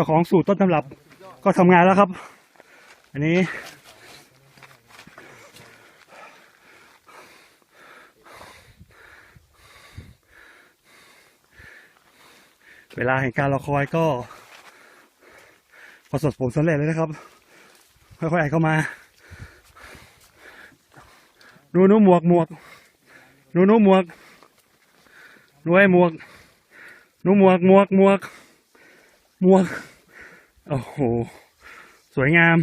จ้าของสูตรต้นตำรับ ก็ทำงานแล้วครับ อันนี้ เวลาแห่งการรอคอยก็ประสบผลสำเร็จเลยนะครับ ค่อยๆไอเข้ามา ดูนู้หมวกหมวกหนูนูหมวกหนูไอหมวกนู้หมวกหมวกหมวก มวง โอ้โห สวยงาม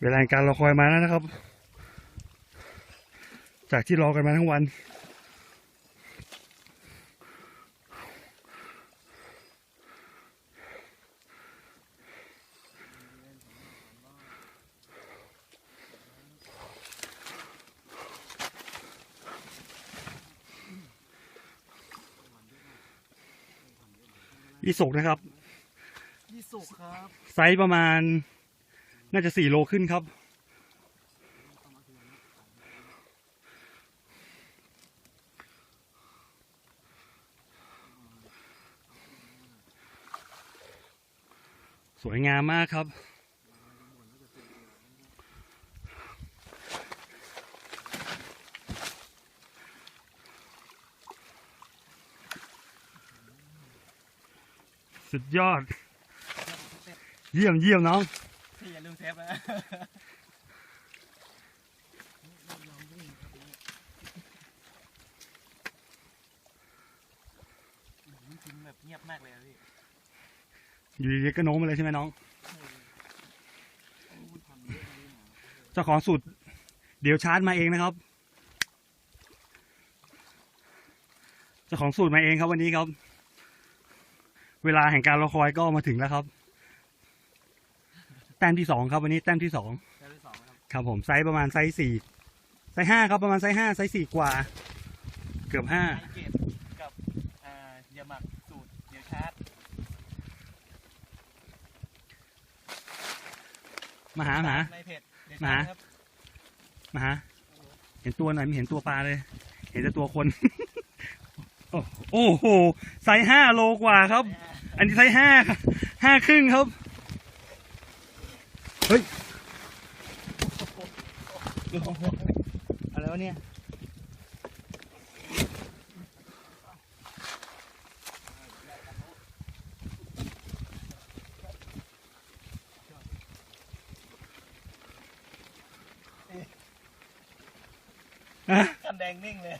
เวลาการรอคอยมาแล้วนะครับ จากที่รอกันมาทั้งวัน อีสุกนะครับ ยี่สุกครับ ไซส์ประมาณ น่าจะสี่โลขึ้นครับ สวยงามมากครับ สุดยอด เยี่ยมเยี่ยมน้อง พี่อย่าลืมเซฟนะนี่ทิ้งแบบเงียบมากเลยอะพี่อยู่ดีๆก็โน้มมาเลยใช่ไหมน้อง เจ้าของสูตร เดี๋ยวชาร์จมาเองนะครับ เจ้าของสูตรมาเองครับวันนี้ครับ เวลาแห่งการรอคอยก็มาถึงแล้วครับ แต้มที่สองครับวันนี้แต้มที่สองเซฟที่สองครับครับผมไซส์ประมาณไซส์สี่ไซส์ห้าครับประมาณไซส์ห้าไซส์สี่กว่า เกือบห้าไอเกตกับอ่าเยาหมักสูตรเดี๋ยวชาร์จมาหามาหาในเพจเดี๋ยวมาชาร์จครับมาหาเห็นตัวหน่อยไม่เห็นตัวปลาเลย เห็นแต่ตัวคน โอ้โอ้โหไซส์ห้าโลกว่าครับ อันนี้ไซส์ห้าห้าครึ่งครับ เฮ้ย อะไรวะเนี่ยกันแดงนิ่งเลย